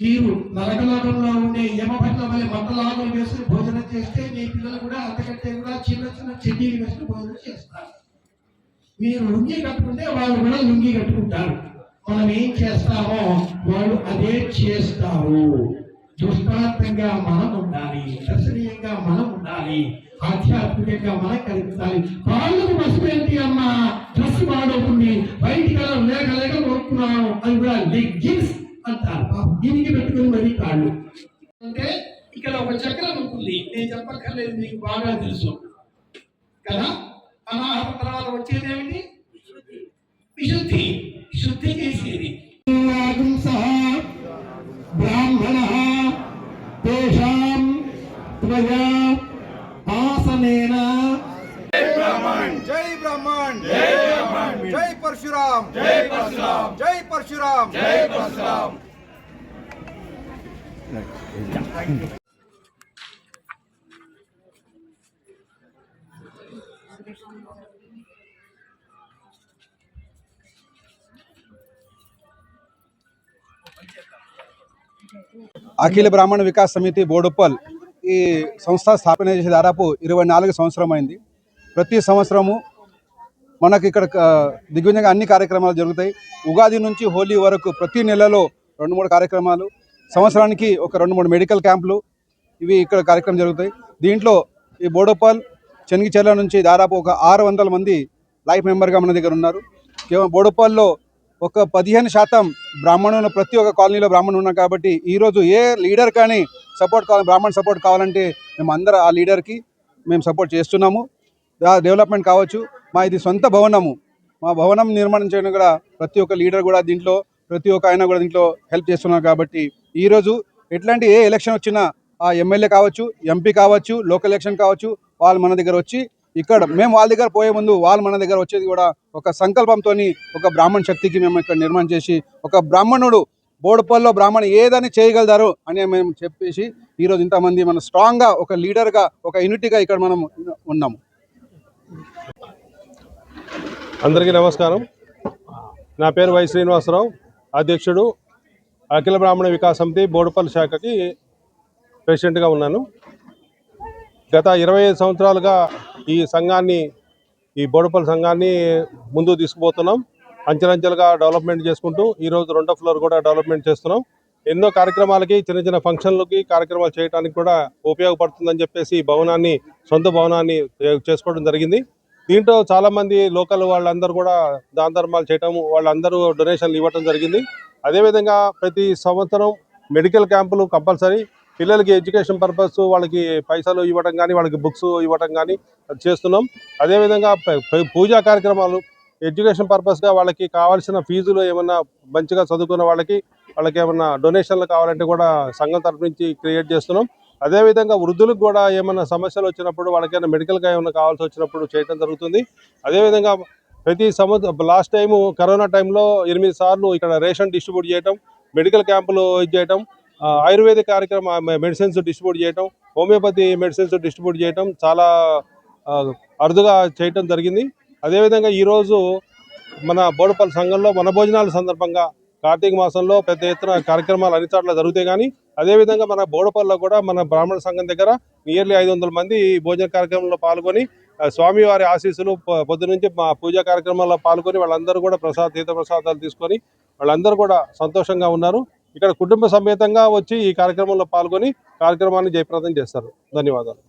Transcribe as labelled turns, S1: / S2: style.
S1: మీరు నరకలోకంలో ఉండే యమభట్ల వల్ల మంటలాగలు వేసుకుని భోజనం చేస్తే మీ పిల్లలు కూడా అంతకంటే కూడా చిన్న చిన్న చెడ్డీలు వేసుకుని భోజనం చేస్తారు. మీరు లుంగి కట్టుకుంటే వాళ్ళు కూడా లుంగి కట్టుకుంటారు. మనం ఏం చేస్తామో వాళ్ళు అదే చేస్తారు. దృష్టాంతంగా మనం ఉండాలి దర్శనీయంగా మనం ఉండాలి ఆధ్యాత్మికంగా మనం కనిపించాలి. వాళ్ళకు పసిపోయింది అమ్మ? డ్రెస్ బాగుంటుంది బయటికి లేక లేక కొనుక్కున్నాను అది కూడా లెగ్గిన్స్ అంటారు పాపం దీనికి పెట్టుకుని మరి కాళ్ళు అంటే ఇక్కడ ఒక చక్రం ఉంటుంది నేను చెప్పక్కర్లేదు మీకు బాగా తెలుసు కదా అనాహత తర్వాత వచ్చేది ఏమిటి విశుద్ధి శుద్ధి చేసేది బ్రాహ్మణ తేషాం త్వయా ఆసనేన
S2: जय ब्राह्मण जय ब्राह्मण जय परशुराम जय परशुराम जय परशुराम जय परशुराम
S3: అఖిల బ్రాహ్మణ వికాస్ సమితి బోడుప్పల్ ఈ సంస్థ స్థాపన చేసి దాదాపు ఇరవై నాలుగు సంవత్సరం అయింది. ప్రతి సంవత్సరము మనకి ఇక్కడ దిగ్విజయంగా అన్ని కార్యక్రమాలు జరుగుతాయి. ఉగాది నుంచి హోలీ వరకు ప్రతి నెలలో రెండు మూడు కార్యక్రమాలు సంవత్సరానికి ఒక రెండు మూడు మెడికల్ క్యాంపులు ఇవి ఇక్కడ కార్యక్రమం జరుగుతాయి. దీంట్లో ఈ బోడోపాల్ చెనిగిచెర్ల నుంచి దాదాపు ఒక ఆరు వందల మంది లైఫ్ మెంబర్గా మన దగ్గర ఉన్నారు. కేవలం బోడోపాల్లో ఒక పదిహేను శాతం బ్రాహ్మణులు ప్రతి ఒక్క కాలనీలో బ్రాహ్మణులు ఉన్నాం కాబట్టి ఈరోజు ఏ లీడర్ కానీ సపోర్ట్ కావాలి బ్రాహ్మణ్ సపోర్ట్ కావాలంటే మేము అందరం ఆ లీడర్కి మేము సపోర్ట్ చేస్తున్నాము. డెవలప్మెంట్ కావచ్చు మా ఇది సొంత భవనము. మా భవనం నిర్మాణం చేయడం కూడా ప్రతి ఒక్క లీడర్ కూడా దీంట్లో ప్రతి ఒక్క ఆయన కూడా దీంట్లో హెల్ప్ చేస్తున్నారు కాబట్టి ఈరోజు ఎట్లాంటి ఏ ఎలక్షన్ వచ్చినా ఆ ఎమ్మెల్యే కావచ్చు ఎంపీ కావచ్చు లోకల్ ఎలక్షన్ కావచ్చు వాళ్ళు మన దగ్గర వచ్చి ఇక్కడ మేము వాళ్ళ దగ్గర పోయే ముందు వాళ్ళు మన దగ్గర వచ్చేది కూడా ఒక సంకల్పంతో ఒక బ్రాహ్మణ శక్తికి మేము ఇక్కడ నిర్మాణం చేసి ఒక బ్రాహ్మణుడు బోడుపల్లో బ్రాహ్మణ ఏదని చేయగలుగుతారు అని మేము చెప్పేసి ఈరోజు ఇంతమంది మన స్ట్రాంగ్గా ఒక లీడర్గా ఒక యూనిటీగా ఇక్కడ మనం ఉన్నాము.
S4: అందరికీ నమస్కారం. నా పేరు వై శ్రీనివాసరావు. అధ్యక్షుడు అఖిల బ్రాహ్మణ వికాస్ సమితి బోడుపల్లి శాఖకి ప్రెసిడెంట్గా ఉన్నాను. గత ఇరవై ఐదు సంవత్సరాలుగా ఈ సంఘాన్ని ఈ బోడుపల్లి సంఘాన్ని ముందుకు తీసుకుపోతున్నాం. అంచెలంచెలుగా డెవలప్మెంట్ చేసుకుంటూ ఈరోజు రెండో ఫ్లోర్ కూడా డెవలప్మెంట్ చేస్తున్నాం. ఎన్నో కార్యక్రమాలకి చిన్న చిన్న ఫంక్షన్లకి కార్యక్రమాలు చేయడానికి కూడా ఉపయోగపడుతుందని చెప్పేసి భవనాన్ని సొంత భవనాన్ని చేసుకోవడం జరిగింది. దీంట్లో చాలా మంది లోకల్ వాళ్ళందరూ కూడా దాన ధర్మాలు చేయటం వాళ్ళందరూ డొనేషన్లు ఇవ్వటం జరిగింది. అదేవిధంగా ప్రతి సంవత్సరం మెడికల్ క్యాంపులు కంపల్సరీ. పిల్లలకి ఎడ్యుకేషన్ పర్పస్ వాళ్ళకి పైసలు ఇవ్వడం కానీ వాళ్ళకి బుక్స్ ఇవ్వడం కానీ చేస్తున్నాం. అదేవిధంగా పూజా కార్యక్రమాలు ఎడ్యుకేషన్ పర్పస్గా వాళ్ళకి కావాల్సిన ఫీజులు ఏమన్నా మంచిగా చదువుకున్న వాళ్ళకి వాళ్ళకి ఏమన్నా డొనేషన్లు కావాలంటే కూడా సంఘం తరఫు నుంచి క్రియేట్ చేస్తున్నాం. అదేవిధంగా వృద్ధులకు కూడా ఏమైనా సమస్యలు వచ్చినప్పుడు వాళ్ళకైనా మెడికల్గా ఏమైనా కావాల్సి వచ్చినప్పుడు చేయడం జరుగుతుంది. అదేవిధంగా ప్రతి సంవత్సరం లాస్ట్ టైము కరోనా టైంలో ఎనిమిది సార్లు ఇక్కడ రేషన్ డిస్ట్రిబ్యూట్ చేయటం మెడికల్ క్యాంపులు ఇది చేయటం ఆయుర్వేద కార్యక్రమ మెడిసిన్స్ డిస్ట్రిబ్యూట్ చేయటం హోమియోపతి మెడిసిన్స్ డిస్ట్రిబ్యూట్ చేయటం చాలా అరుదుగా చేయటం జరిగింది. అదేవిధంగా ఈరోజు మన బోడుపల్లి సంఘంలో మన భోజనాల సందర్భంగా కార్తీక మాసంలో పెద్ద ఎత్తున కార్యక్రమాలు అన్ని చోట్ల జరుగుతాయి కానీ అదేవిధంగా మన బోడపల్లిలో కూడా మన బ్రాహ్మణ సంఘం దగ్గర నియర్లీ ఐదు వందల మంది ఈ భోజన కార్యక్రమంలో పాల్గొని స్వామివారి ఆశీస్సులు పొద్దు నుంచి మా పూజా కార్యక్రమాల్లో పాల్గొని వాళ్ళందరూ కూడా ప్రసాద తీర్థ ప్రసాదాలు తీసుకొని వాళ్ళందరూ కూడా సంతోషంగా ఉన్నారు. ఇక్కడ కుటుంబ సమేతంగా వచ్చి ఈ కార్యక్రమంలో పాల్గొని కార్యక్రమాన్ని జయప్రదం చేస్తారు. ధన్యవాదాలు.